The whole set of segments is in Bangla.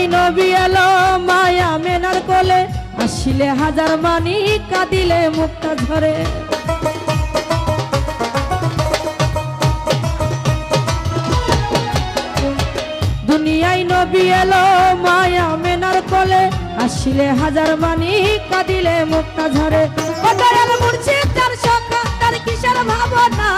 দুনিয়ায় নবী এলো মায়া মেনার কোলে। আসিলে হাজার মানি কাঁদিলে মুক্তা ঝরে। দুনিয়ায় নবী এলো মায়া মেনার কোলে। আসিলে হাজার মানি কাঁদিলে মুক্তা ও দয়াল মুর্শিদ তার সখা তার ভাবনা?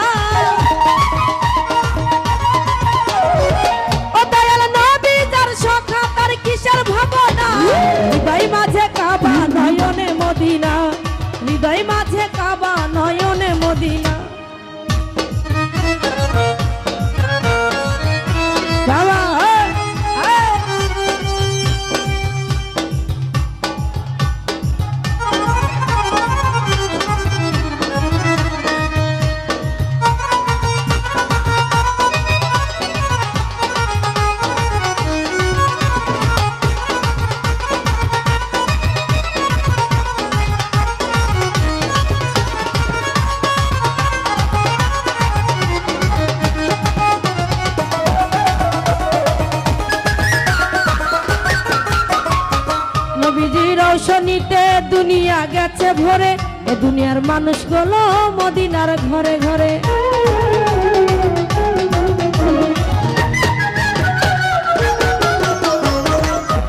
রৌশনীতে দুনিয়া গেছে ভরে। এ দুনিয়ার মানুষগুলো মদিনার ঘরে ঘরে।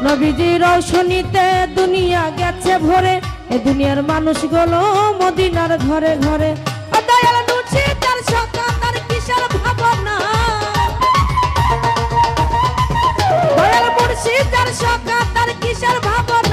নবীজি রৌশনীতে দুনিয়া গেছে ভরে। এ দুনিয়ার মানুষগুলো মদিনার ঘরে ঘরে। দয়াল তার কিসের ভাবনা। তার কিসের ভাবনা।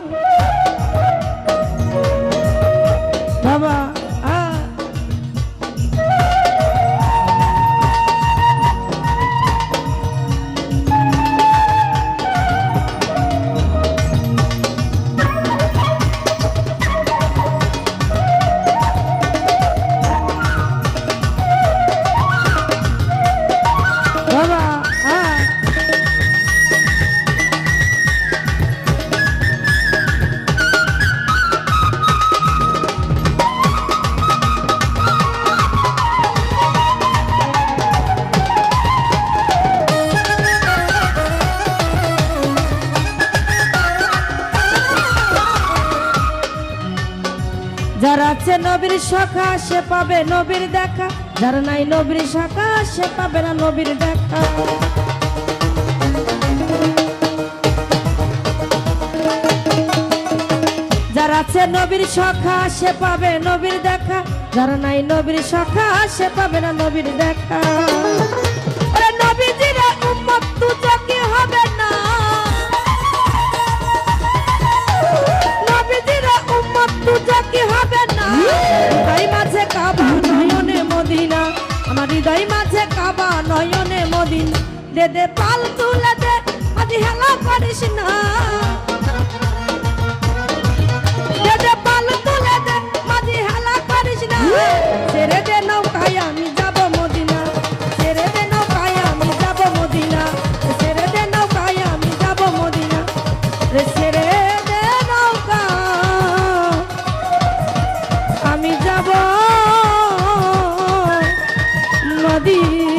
যারা আছে নবীর শাখা, সে পাবে নবীর দেখা। যারা নাই নবীর শাখা, সে পাবে না নবীর দেখা। যারা আছে নবীর শাখা, সে পাবে নবীর দেখা। যারা নাই নবীর শাখা, সে পাবে না নবীর দেখা। নবীজিরা উম্মত, তুজো হবে হৃদয় মাঝে কাবা নয়নে মদিন। দেদে দে, পাল তুলে দে, আজি হেলা পারিস না। দে হেলা না। দে আমি যাব দে দে মদিনা। দে নৌকা। আমি যাব দিন